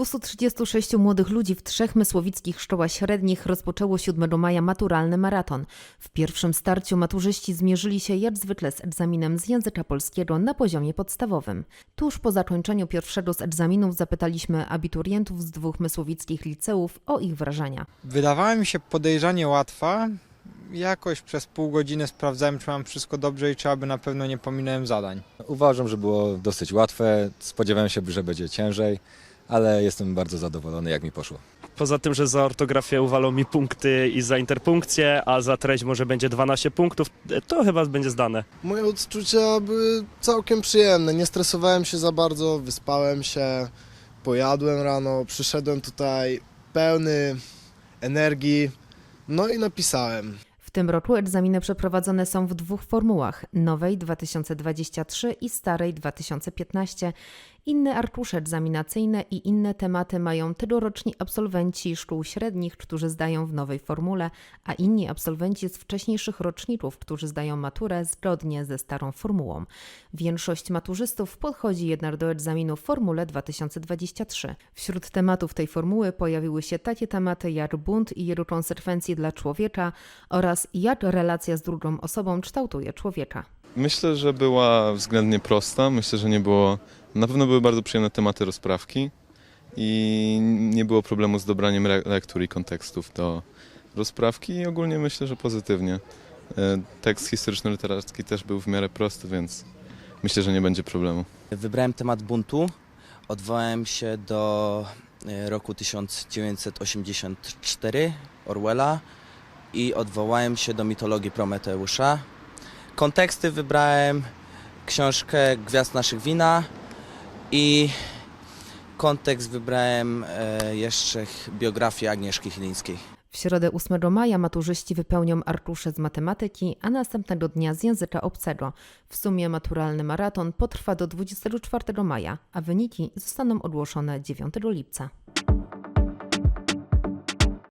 236 młodych ludzi w trzech mysłowickich szkołach średnich rozpoczęło 7 maja maturalny maraton. W pierwszym starciu maturzyści zmierzyli się jak zwykle z egzaminem z języka polskiego na poziomie podstawowym. Tuż po zakończeniu pierwszego z egzaminów zapytaliśmy abiturientów z dwóch mysłowickich liceów o ich wrażenia. Wydawała mi się podejrzanie łatwa. Jakoś przez pół godziny sprawdzałem, czy mam wszystko dobrze i czy aby na pewno nie pominąłem zadań. Uważam, że było dosyć łatwe. Spodziewałem się, że będzie ciężej, ale jestem bardzo zadowolony, jak mi poszło. Poza tym, że za ortografię uwalą mi punkty i za interpunkcję, a za treść może będzie 12 punktów, to chyba będzie zdane. Moje odczucia były całkiem przyjemne. Nie stresowałem się za bardzo, wyspałem się, pojadłem rano, przyszedłem tutaj pełny energii, no i napisałem. W tym roku egzaminy przeprowadzone są w dwóch formułach: nowej 2023 i starej 2015. Inne arkusze egzaminacyjne i inne tematy mają tegoroczni absolwenci szkół średnich, którzy zdają w nowej formule, a inni absolwenci z wcześniejszych roczników, którzy zdają maturę zgodnie ze starą formułą. Większość maturzystów podchodzi jednak do egzaminu w formule 2023. Wśród tematów tej formuły pojawiły się takie tematy jak bunt i jego konsekwencje dla człowieka oraz jak relacja z drugą osobą kształtuje człowieka. Myślę, że była względnie prosta. Myślę, że nie było. Na pewno były bardzo przyjemne tematy rozprawki i nie było problemu z dobraniem lektur i kontekstów do rozprawki i ogólnie myślę, że pozytywnie. E, Tekst historyczno-literacki też był w miarę prosty, więc myślę, że nie będzie problemu. Wybrałem temat buntu. Odwołałem się do e, roku 1984 Orwella i odwołałem się do mitologii Prometeusza. Konteksty wybrałem książkę Gwiazd naszych wina i kontekst wybrałem e, jeszcze biografię Agnieszki Chylińskiej. W środę 8 maja maturzyści wypełnią arkusze z matematyki, a następnego dnia z języka obcego. W sumie maturalny maraton potrwa do 24 maja, a wyniki zostaną ogłoszone 9 lipca.